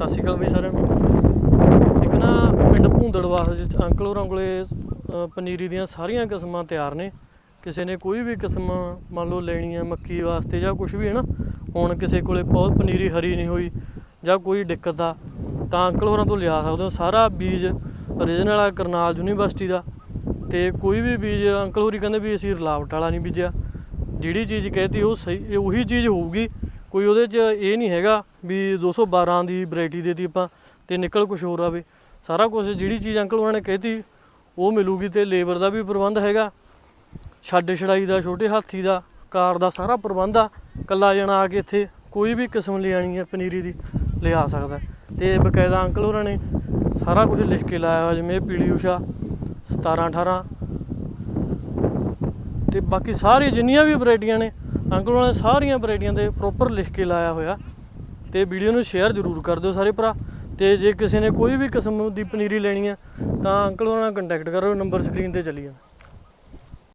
ਸਤਿ ਸ਼੍ਰੀ ਅਕਾਲ ਵੀ ਸਾਰਿਆਂ ਨੂੰ। ਇੱਕ ਨਾ ਪਿੰਡ ਭੂੰਦੜਵਾਸ ਵਿੱਚ ਅੰਕਲ ਹੋਰਾਂ ਕੋਲੇ ਪਨੀਰੀ ਦੀਆਂ ਸਾਰੀਆਂ ਕਿਸਮਾਂ ਤਿਆਰ ਨੇ। ਕਿਸੇ ਨੇ ਕੋਈ ਵੀ ਕਿਸਮ, ਮੰਨ ਲਓ ਲੈਣੀ ਹੈ ਮੱਕੀ ਵਾਸਤੇ ਜਾਂ ਕੁਝ ਵੀ ਹੈ ਨਾ ਹੁਣ ਕਿਸੇ ਕੋਲੇ ਬਹੁਤ ਪਨੀਰੀ ਹਰੀ ਨਹੀਂ ਹੋਈ ਜਾਂ ਕੋਈ ਦਿੱਕਤ ਆ, ਤਾਂ ਅੰਕਲ ਹੋਰਾਂ ਤੋਂ ਲਿਆ ਸਕਦੇ ਹੋ। ਸਾਰਾ ਬੀਜ origignal ਆ ਕਰਨਾਲ ਯੂਨੀਵਰਸਿਟੀ ਦਾ ਤੇ ਕੋਈ ਵੀ ਬੀਜ, ਅੰਕਲ ਹੋਰੀ ਕਹਿੰਦੇ ਵੀ ਅਸੀਂ ਰਲਾਵਟ ਵਾਲਾ ਨਹੀਂ ਬੀਜਿਆ। ਜਿਹੜੀ ਚੀਜ਼ ਕਹਿਤੀ ਉਹ ਸਹੀ ਉਹੀ ਚੀਜ਼ ਹੋਊਗੀ ਕੋਈ ਉਹਦੇ 'ਚ ਇਹ ਨਹੀਂ ਹੈਗਾ ਵੀ 212 ਦੀ ਵੈਰਾਈਟੀ ਦੇਤੀ ਆਪਾਂ ਤੇ ਨਿਕਲ ਕੁਝ ਹੋਰ ਆਵੇ। ਸਾਰਾ ਕੁਝ ਜਿਹੜੀ ਚੀਜ਼ ਅੰਕਲ ਉਹਨਾਂ ਨੇ ਕਹਿਤੀ, ਉਹ ਮਿਲੂਗੀ ਤੇ ਲੇਬਰ ਦਾ ਵੀ ਪ੍ਰਬੰਧ ਹੈਗਾ। ਛੱਡ ਛੜਾਈ ਦਾ, ਛੋਟੇ ਹਾਥੀ ਦਾ, ਕਾਰ ਦਾ ਸਾਰਾ ਪ੍ਰਬੰਧ ਆ। ਕੱਲਾ ਜਣਾ ਆ ਕੇ ਇੱਥੇ ਕੋਈ ਵੀ ਕਿਸਮ ਲਿਆਣੀ ਹੈ ਪਨੀਰੀ ਦੀ ਲਿਆ ਸਕਦਾ। ਤੇ ਬਕਾਇਦਾ ਅੰਕਲ ਉਹਨਾਂ ਨੇ ਸਾਰਾ ਕੁਝ ਲਿਖ ਕੇ ਲਾਇਆ ਹੋਇਆ, ਜਿਵੇਂ ਇਹ ਪੀਲੀ ਊਸ਼ਾ 17 18 ਤੇ ਬਾਕੀ ਸਾਰੀ ਜਿੰਨੀਆਂ ਵੀ ਵੈਰਾਈਟੀਆਂ ਨੇ ਅੰਕਲ ਉਹਨਾਂ ਨੇ ਸਾਰੀਆਂ ਵੈਰਾਈਟੀਆਂ ਦੇ ਪ੍ਰੋਪਰ ਲਿਖ ਕੇ ਲਾਇਆ ਹੋਇਆ। ਤੇ ਵੀਡੀਓ ਨੂੰ ਸ਼ੇਅਰ ਜ਼ਰੂਰ ਕਰ ਦਿਓ ਸਾਰੇ ਭਰਾ। ਤੇ ਜੇ ਕਿਸੇ ਨੇ ਕੋਈ ਵੀ ਕਿਸਮ ਦੀ ਪਨੀਰੀ ਲੈਣੀ ਹੈ, ਤਾਂ ਅੰਕਲ ਉਹਨਾਂ ਨਾਲ ਕੰਟੈਕਟ ਕਰੋ, ਨੰਬਰ ਸਕਰੀਨ ਤੇ ਚੱਲੀ ਜਾਂਦਾ।